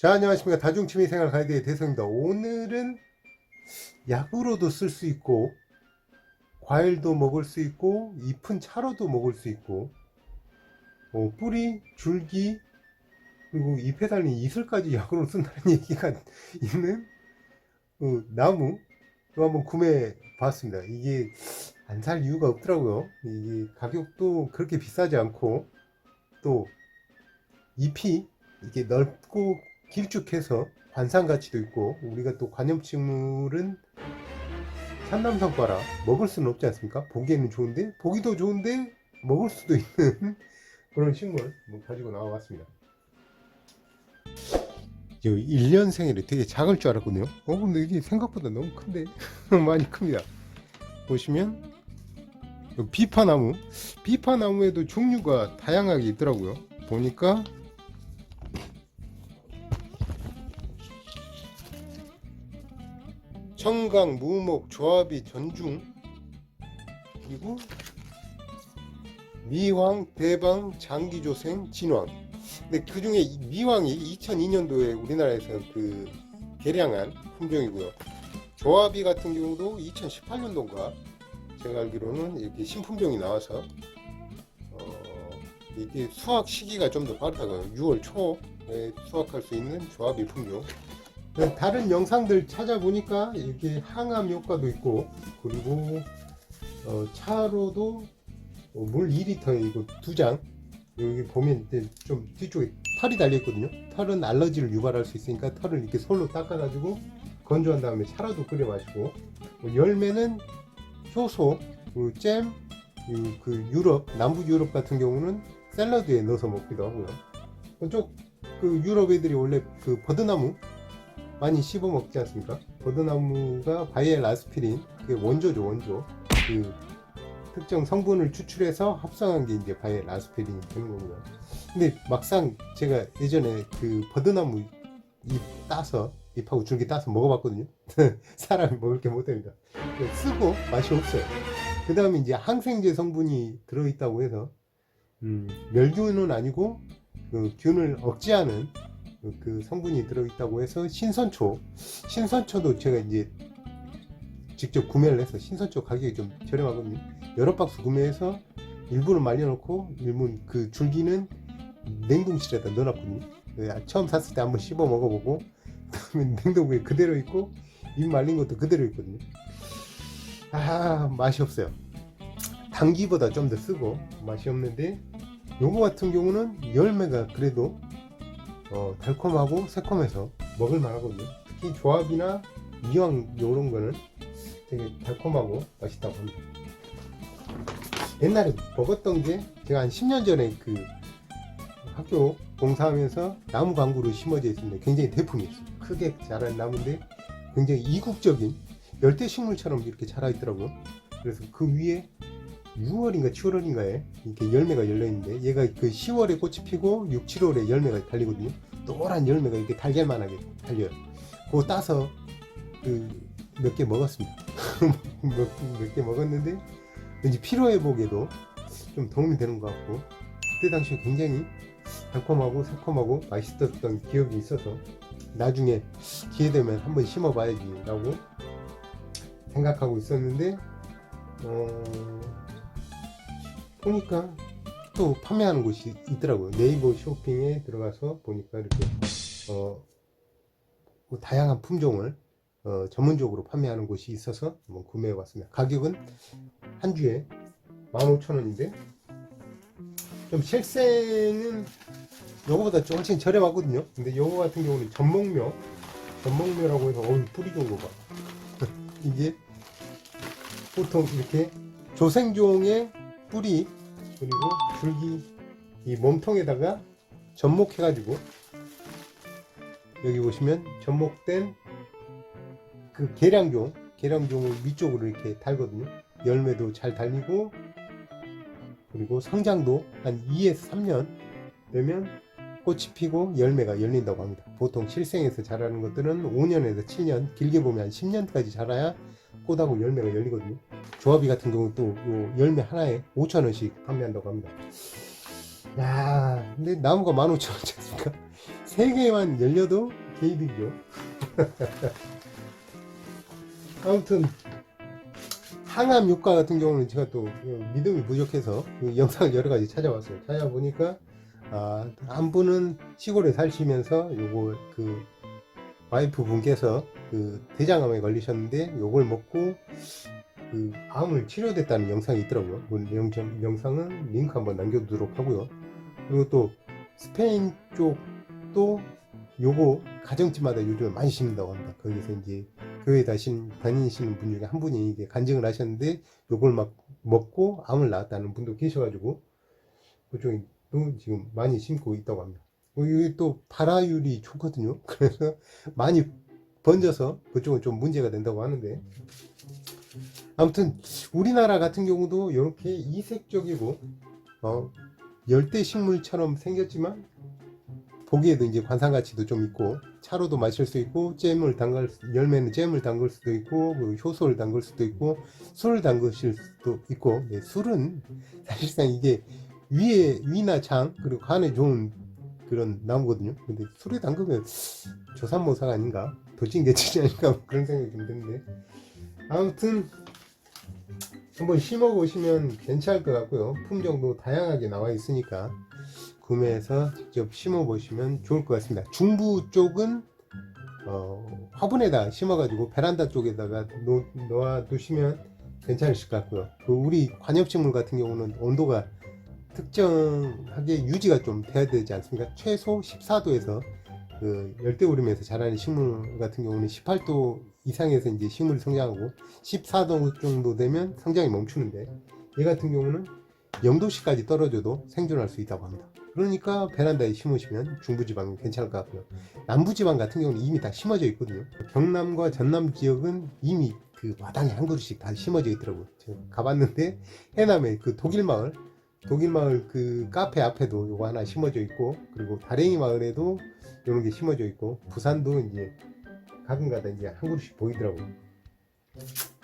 자, 안녕하십니까. 다중취미생활 가이드의 대성입니다. 오늘은 약으로도 쓸 수 있고, 과일도 먹을 수 있고, 잎은 차로도 먹을 수 있고, 어, 뿌리, 줄기, 그리고 잎에 달린 이슬까지 약으로 쓴다는 얘기가 있는 어, 나무, 또 한번 구매해 봤습니다. 이게 안 살 이유가 없더라고요. 이게 가격도 그렇게 비싸지 않고, 또 잎이 이게 넓고 길쭉해서 관상 가치도 있고 우리가 또 관엽식물은 산남성과라 먹을 수는 없지 않습니까? 보기에는 좋은데 보기도 좋은데 먹을 수도 있는 그런 식물 뭐 가지고 나와봤습니다. 저 1년생이래 되게 작을 줄 알았거든요. 어 근데 이게 생각보다 너무 큰데 많이 큽니다. 보시면 요 비파나무 비파나무에도 종류가 다양하게 있더라고요. 보니까 청강, 무목, 조합이 전중. 그리고 미황, 대방, 장기조생, 진황. 근데 그 중에 미황이 2002년도에 우리나라에서 그 개량한 품종이고요. 조합이 같은 경우도 2018년도인가 제가 알기로는 이렇게 신품종이 나와서 어, 이게 수확 시기가 좀 더 빠르다고요 6월 초에 수확할 수 있는 조합 이 품종 다른 영상들 찾아보니까 이렇게 항암 효과도 있고 그리고 어, 차로도 어, 물 2리터에 이거 두 장. 여기 보면 좀 뒤쪽에 털이 달려 있거든요. 털은 알러지를 유발할 수 있으니까 털을 이렇게 솔로 닦아가지고 건조한 다음에 차라도 끓여 마시고. 뭐 열매는 효소 그리고 잼, 이- 그 유럽 남부 유럽 같은 경우는 샐러드에 넣어서 먹기도 하고요. 그쪽 그 유럽 애들이 원래 그 버드나무 많이 씹어 먹지 않습니까? 버드나무가 바이엘 아스피린 그게 원조죠 원조 그 특정 성분을 추출해서 합성한 게 이제 바이엘 아스피린이 되는 겁니다. 근데 막상 제가 예전에 그 버드나무 잎 따서 잎하고 줄기 따서 먹어봤거든요. 사람이 먹을 게 못 됩니다. 쓰고 맛이 없어요. 그 다음에 이제 항생제 성분이 들어있다고 해서 음, 멸균은 아니고 그 균을 억제하는 그- 그 성분이 들어있다고 해서 신선초 신선초도 제가 이제 직접 구매를 해서 신선초 가격이 좀 저렴하거든요. 여러 박스 구매해서 일부는 말려놓고 일부는 그 줄기는 냉동실에다 넣어놨거든요. 그 처음 샀을 때 한번 씹어 먹어보고 그다음에 냉동고에 그대로 있고 잎 말린 것도 그대로 있거든요. 아 맛이 없어요. 당기보다 좀 더 쓰고 맛이 없는데 요거 같은 경우는 열매가 그래도 어, 달콤하고 새콤해서 먹을 만 하거든요. 특히 조합이나 이왕 요런 거는 되게 달콤하고 맛있다고 합니다. 옛날에 먹었던 게 제가 한 10년 전에 그 학교 봉사하면서 나무 광구로 심어져 있습니다. 굉장히 대품이었어요. 크게 자란 나무인데 굉장히 이국적인 열대식물처럼 이렇게 자라 있더라고요. 그래서 그 위에 6월인가 7월인가에 이렇게 열매가 열려 있는데 얘가 그 10월에 꽃이 피고 6, 7월에 열매가 달리거든요. 노란 열매가 이렇게 달걀만하게 달려요. 그거 따서 그 몇 개 먹었습니다. 몇 개 먹었는데 왠지 피로 회복에도 좀 도움이 되는 것 같고 그때 당시에 굉장히 달콤하고 새콤하고 맛있었던 기억이 있어서 나중에 기회 되면 한번 심어봐야지라고 생각하고 있었는데 어, 보니까 또 판매하는 곳이 있더라고요. 네이버 쇼핑에 들어가서 보니까 이렇게 어, 뭐 다양한 품종을 어, 전문적으로 판매하는 곳이 있어서 한번 구매해 봤습니다. 가격은 한 주에 15,000원인데 좀 실생은 요거보다 좀 훨씬 저렴하거든요. 근데 요거 같은 경우는 전목묘 전목묘라고 해서 어우 뿌리 좋은 거 봐. 이게 보통 이렇게 조생종의 뿌리 그리고 줄기 이 몸통에다가 접목해 가지고 여기 보시면 접목된 그 계량종 계량종을 위쪽으로 이렇게 달거든요. 열매도 잘 달리고 그리고 성장도 한 2에서 3년 되면 꽃이 피고 열매가 열린다고 합니다. 보통 실생에서 자라는 것들은 5년에서 7년 길게 보면 한 10년까지 자라야 꽃하고 열매가 열리거든요 조합이 같은 경우는 또 요 열매 하나에 5천원씩 판매한다고 합니다. 야, 근데 나무가 15,000원짜리 니까 세 개만 열려도 개이득이죠. 아무튼 항암 효과 같은 경우는 제가 또 믿음이 부족해서 그 영상을 여러 가지 찾아봤어요. 찾아보니까 아, 한 분은 시골에 사시면서 요거 그 와이프 분께서 그 대장암에 걸리셨는데 요걸 먹고 그 암을 치료됐다는 영상이 있더라고요. 그 영상, 영상은 링크 한번 남겨두도록 하고요. 그리고 또 스페인 쪽도 요거 가정집마다 요즘에 많이 심는다고 합니다. 거기서 이제 교회 다신 다니시는 분 중에 한 분이 이게 간증을 하셨는데 요걸 막 먹고 암을 낳았다는 분도 계셔가지고 그쪽도 지금 많이 심고 있다고 합니다. 어, 여기 또 발화율이 좋거든요. 그래서 많이 번져서 그쪽은 좀 문제가 된다고 하는데 아무튼 우리나라 같은 경우도 이렇게 이색적이고 어, 열대 식물처럼 생겼지만 보기에도 이제 관상 가치도 좀 있고 차로도 마실 수 있고 잼을 수- 열매는 잼을 담글 수도 있고 그리고 효소를 담글 수도 있고 술을 담그실 수도 있고 네, 술은 사실상 이게 위에 위나 장 그리고 간에 좋은 그런 나무거든요. 근데 술에 담그면 조산모사가 아닌가? 도찐개치지 아닌가 뭐 그런 생각이 좀 드는데 아무튼 한번 심어 보시면 괜찮을 것 같고요. 품종도 다양하게 나와 있으니까 구매해서 직접 심어 보시면 좋을 것 같습니다. 중부 쪽은 어, 화분에다 심어가지고 베란다 쪽에다가 놓, 아 두시면 괜찮으실 것 같고요. 그 우리 관엽식물 같은 경우는 온도가 특정하게 유지가 좀 돼야 되지 않습니까? 최소 14도에서 그 열대우림에서 자라는 식물 같은 경우는 18도 이상에서 이제 식물이 성장하고 14도 정도 되면 성장이 멈추는데 얘 같은 경우는 0도씨까지 떨어져도 생존할 수 있다고 합니다. 그러니까 베란다에 심으시면 중부지방은 괜찮을 것 같고요. 남부지방 같은 경우는 이미 다 심어져 있거든요. 경남과 전남 지역은 이미 그 마당에 한 그루씩 다 심어져 있더라고요. 제가 가봤는데 해남에 그 독일 마을 독일 마을 그 카페 앞에도 요거 하나 심어져 있고 그리고 다랭이 마을에도 이런 게 심어져 있고 부산도 이제 가끔가다 이제 한 그루씩 보이더라고요.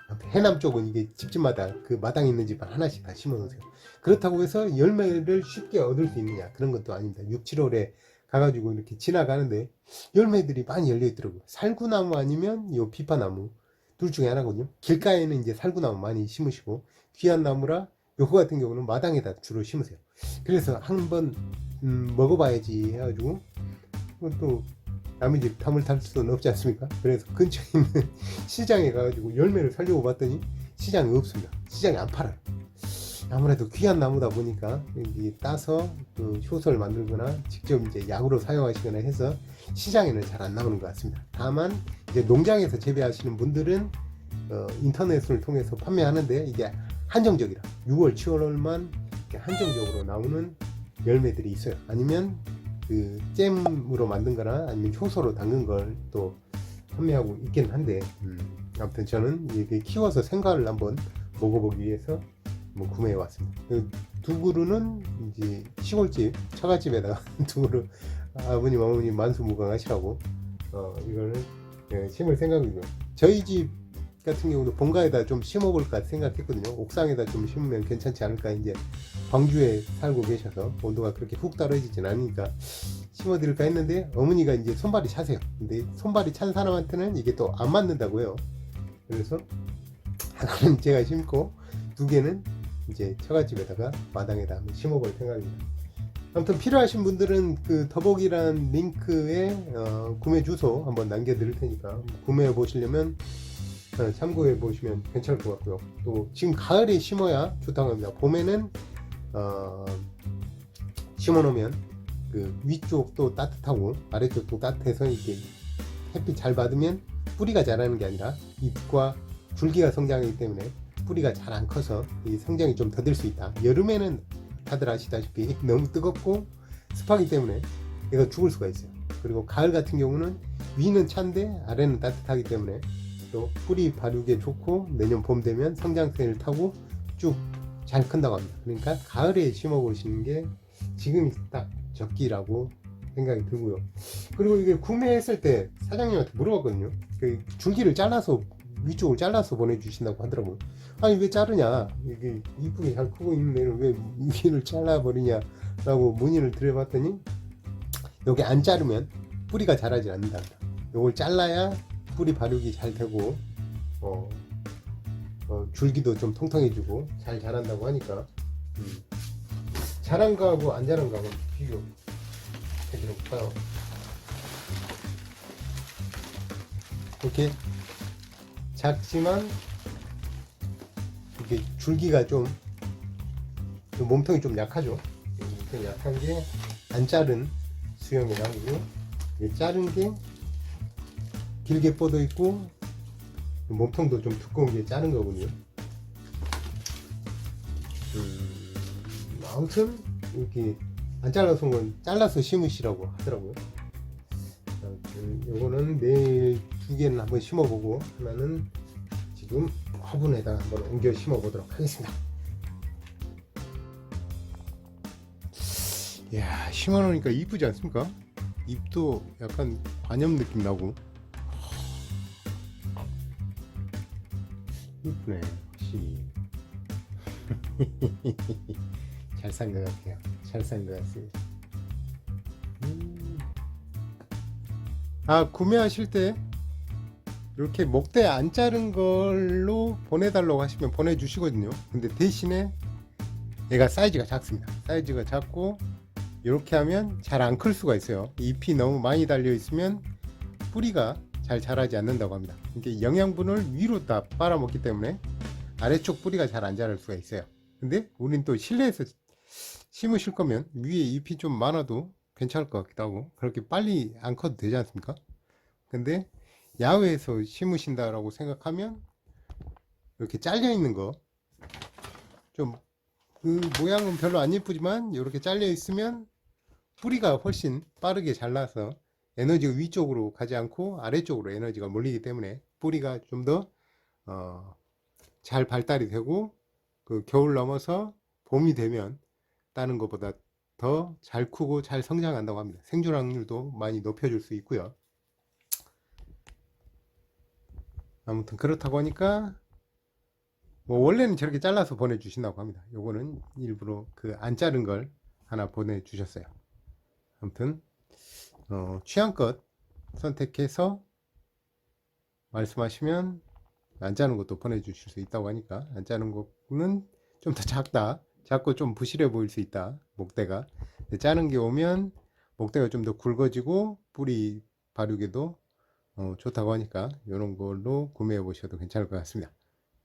아무튼 해남 쪽은 이게 집집마다 그 마당 있는 집 하나씩 다 심어 놓으세요. 그렇다고 해서 열매를 쉽게 얻을 수 있느냐 그런 것도 아닙니다. 6, 7월에 가가지고 이렇게 지나가는데 열매들이 많이 열려 있더라고요. 살구나무 아니면 요 비파나무 둘 중에 하나거든요. 길가에는 이제 살구나무 많이 심으시고 귀한 나무라 요거 같은 경우는 마당에다 주로 심으세요. 그래서 한번 음, 먹어봐야지 해가지고 또 남의 집 탐을 탈 수는 없지 않습니까? 그래서 근처에 있는 시장에 가가지고 열매를 살려고 봤더니 시장이 없습니다. 시장이 안 팔아요. 아무래도 귀한 나무다 보니까 따서 그 효소를 만들거나 직접 이제 약으로 사용하시거나 해서 시장에는 잘 안 나오는 것 같습니다. 다만 이제 농장에서 재배하시는 분들은 어, 인터넷을 통해서 판매하는데 이게 한정적이라 6월, 7월만 한정적으로 나오는 열매들이 있어요. 아니면 그 잼으로 만든 거나 아니면 효소로 담근 걸 또 판매하고 있긴 한데 음, 아무튼 저는 이게 키워서 생과를 한번 먹어보기 위해서 뭐 구매해 왔습니다. 그 두 그루는 이제 시골집 처갓집에다가 두 그루 아버님 어머님 만수무강하시라고 어 이거를 예, 심을 생각이고요. 저희 집 같은 경우도 본가에다 좀 심어볼까 생각했거든요. 옥상에다 좀 심으면 괜찮지 않을까 이제 광주에 살고 계셔서 온도가 그렇게 훅 떨어지진 않으니까 심어드릴까 했는데 어머니가 이제 손발이 차세요. 근데 손발이 찬 사람한테는 이게 또 안 맞는다고 해요. 그래서 하나는 제가 심고 두 개는 이제 처갓집에다가 마당에다 한번 심어볼 생각입니다. 아무튼 필요하신 분들은 그 더보기란 링크에 어, 구매 주소 한번 남겨드릴 테니까 구매해 보시려면 어, 참고해 보시면 괜찮을 것 같고요. 또 지금 가을에 심어야 좋다고 합니다. 봄에는 어, 심어 놓으면 그 위쪽도 따뜻하고 아래쪽도 따뜻해서 이렇게 햇빛 잘 받으면 뿌리가 자라는 게 아니라 잎과 줄기가 성장하기 때문에 뿌리가 잘 안 커서 이 성장이 좀 더딜 수 있다. 여름에는 다들 아시다시피 너무 뜨겁고 습하기 때문에 얘가 죽을 수가 있어요. 그리고 가을 같은 경우는 위는 찬데 아래는 따뜻하기 때문에 또 뿌리 발육에 좋고 내년 봄 되면 성장세를 타고 쭉 잘 큰다고 합니다. 그러니까 가을에 심어 보시는 게 지금이 딱 적기라고 생각이 들고요. 그리고 이게 구매했을 때 사장님한테 물어봤거든요. 그 줄기를 잘라서 위쪽을 잘라서 보내주신다고 하더라고요. 아니 왜 자르냐? 이게 이쁘게 잘 크고 있는 애를 왜 위를 잘라버리냐라고 문의를 드려봤더니 여기 안 자르면 뿌리가 자라지 않는다. 요걸 잘라야 뿌리 발육이 잘 되고 어, 어, 줄기도 좀 통통해지고 잘 자란다고 하니까 음. 자란 거하고 안 자란 거하고 비교 해드릴까요? 이렇게 작지만 이게 줄기가 좀, 좀 몸통이 좀 약하죠. 약한 게 안 자른 수영이라고 이게 자른 게 길게 뻗어 있고 몸통도 좀 두꺼운 게 자른 거군요. 음, 아무튼 이렇게 안 잘라서 온건 잘라서 심으시라고 하더라고요. 요거는 내일 두 개는 한번 심어보고 하나는 지금 화분에다 한번 옮겨 심어보도록 하겠습니다. 이야 심어놓으니까 이쁘지 않습니까? 잎도 약간 관엽 느낌 나고 이쁘네 확실히. 잘 산 것 같아요. 잘 산 것 같습니다. 음. 아 구매하실 때 이렇게 목대 안 자른 걸로 보내달라고 하시면 보내주시거든요. 근데 대신에 얘가 사이즈가 작습니다. 사이즈가 작고 이렇게 하면 잘 안 클 수가 있어요. 잎이 너무 많이 달려 있으면 뿌리가 잘 자라지 않는다고 합니다. 이게 영양분을 위로 다 빨아먹기 때문에 아래쪽 뿌리가 잘 안 자랄 수가 있어요. 근데 우린 또 실내에서 심으실 거면 위에 잎이 좀 많아도 괜찮을 것 같기도 하고 그렇게 빨리 안 커도 되지 않습니까? 근데 야외에서 심으신다라고 생각하면 이렇게 잘려 있는 거 좀 그 모양은 별로 안 예쁘지만 이렇게 잘려 있으면 뿌리가 훨씬 빠르게 자라서 에너지가 위쪽으로 가지 않고 아래쪽으로 에너지가 몰리기 때문에 뿌리가 좀더 어, 잘 발달이 되고 그 겨울 넘어서 봄이 되면 다른 것보다 더 잘 크고 잘 성장한다고 합니다. 생존 확률도 많이 높여줄 수 있고요. 아무튼 그렇다고 하니까 뭐 원래는 저렇게 잘라서 보내주신다고 합니다. 요거는 일부러 그 안 자른 걸 하나 보내주셨어요. 아무튼 어, 취향껏 선택해서 말씀하시면 안 자른 것도 보내주실 수 있다고 하니까 안 자른 거는 좀 더 작다. 작고 좀 부실해 보일 수 있다 목대가. 자른 게 오면 목대가 좀 더 굵어지고 뿌리 발육에도 어, 좋다고 하니까 이런 걸로 구매해 보셔도 괜찮을 것 같습니다.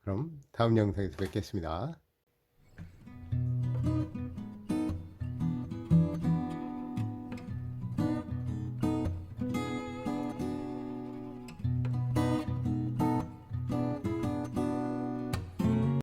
그럼 다음 영상에서 뵙겠습니다